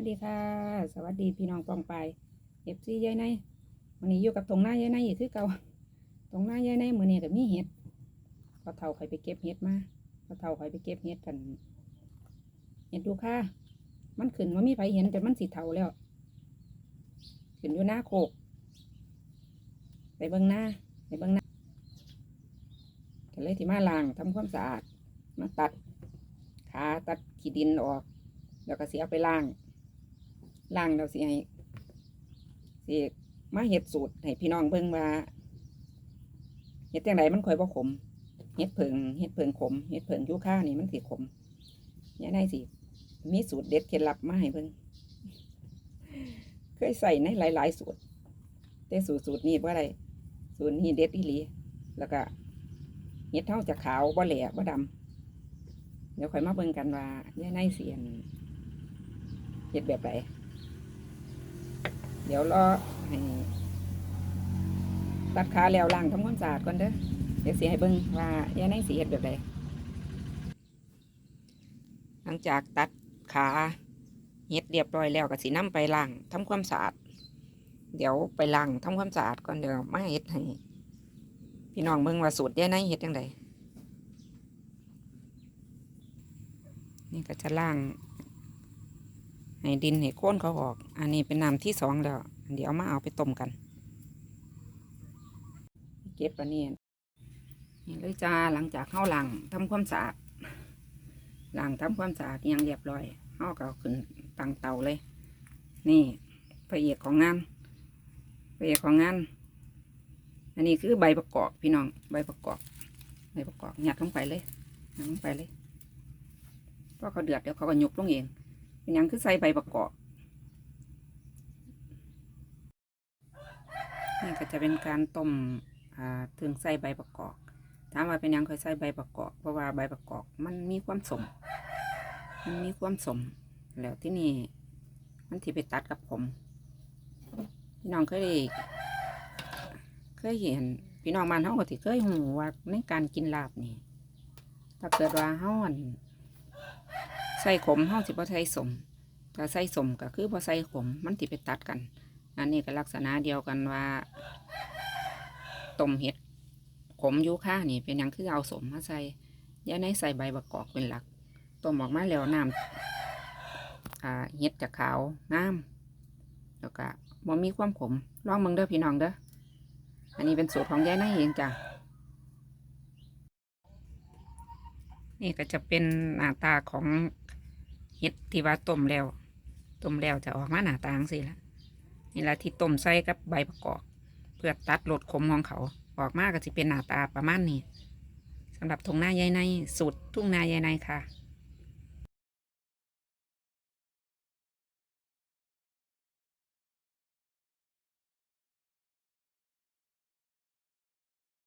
วัสดีค่ะ สวัสดีพี่น้องปองไปเอฟซียายในวันนี้อยู่กับตรงหน้ายายในอีกคือเก่าตรงหน้ายายในมือนี้ก็มีเห็ดพอเท่าข่อยไปเก็บเห็ดมาพอเท่าข่อยไปเก็บเห็ดกันเห็ดดูค่ะ มันขึ้นว่ามีไผเห็นแต่มันสีเทาแล้ว ขึ้นอยู่หน้าโคกไปเบิ้องหน้าไปเบิ้องหน้าก็เลยที่มาล้างทำความสะอาด มาตัดขาตัดขี้ดินออก แล้วก็เสียไปล้าง ล้างแล้วสิให้สิมาเฮ็ดสูตรให้พี่น้องเบิ่งว่าเฮ็ดจังไดมันค่อยบ่ขมเฮ็ดเพิงเฮ็ดเพิงขมเฮ็ดเพิงยูคานี่มันสิขมยายนายสิมีสูตรเด็ดเคล็ดลับมาให้เบิ่งเคยใส่ในหลาย ๆ สูตรแต่สูตรสูตรนี้บ่ได้สูตรนี้เด็ดอีหลีแล้วก็เฮ็ดเท่าจะขาวบ่แหล่บ่ดำเดี๋ยวค่อยมาเบิ่งกันว่ายายนายเสียนเห็ดแบบไหน เดี๋ยวรอให้ตัดขาแล้วล้างทำความสะอาดก่อนเด้อเดี๋ยวสิให้เบิ่งว่าย่าในสีเห็ดแบบไหนหลังจากตัดขาเห็ดเรียบร้อยแล้วก็สีน้ำไปล้างทำความสะอาด เดี๋ยวไปล้างทำความสะอาดก่อนเดี๋ยวมาเห็ดให้พี่น้องเบิ่งว่าสูตรย่าในเห็ดยังไงนี่ก็จะล้าง ให้ดินให้โค่นเขาออก อันนี้เป็นน้ำที่สองแล้ว เดี๋ยวมาเอาไปต้มกัน เก็บอันนี้นี่เลยจ้าหลังจากเข้าหลังทำความสะอาดหลังทำความสะอาดยังเรียบร้อยเข้าก็เอาขึ้นตั้งเตาเลย นี่พระเอกของงานพระเอกของงาน อันนี้คือใบประกอบพี่น้องใบประกอบใบประกอบหยัดลงไปเลยหยัดลงไปเลยเพราะเขาเดือดเดี๋ยวเขาก็ยุบลงเอง เป็นยังคือใส่ใบประกอบ นี่ก็จะเป็นการต้มถึงใส่ใบประกอบถามว่าเป็นยังค่อยใส่ใบประกอบเพราะว่าใบประกอบมันมีความสม มันมีความสม แล้วที่นี่มันที่ไปตัดกับผมพี่น้องเคยได้เคยเห็นพี่น้องบ้านเฮาก็ที่เคยหูว่าในการกินลาบนี่ถ้าเกิดว่าเฮาอัน ใส่ขมเฮาสิบ่ใส่สมถ้าใส่สมก็คือบ่ใส่ขมมันสิไปตัดกัน อันนี้ก็ลักษณะเดียวกันว่าต้มเห็ดขมยูค่านี่เป็นยังคือเอาสมมาใส่ย่าในใส่ใบประกอบเป็นหลักต้มออกมาแล้วน้ำเห็ดจะขาวน้ำแล้วก็บ่มีความขมลองเบิ่งเด้อพี่น้องเด้ออันนี้เป็นสูตรของย่าในเองจ้ะนี่ก็จะเป็นหน้าตาของ เห็ดที่ว่าต้มแล้วต้มแล้วจะออกมาหน้าตาจังสิละนี่แหละที่ต้มใส่กับใบประกอบเพื่อตัดรสขมของเขา ออกมาก็จะเป็นหน้าตาประมาณนี้สำหรับทุ่งนาใยในสูตรทุ่งนาใยในค่ะ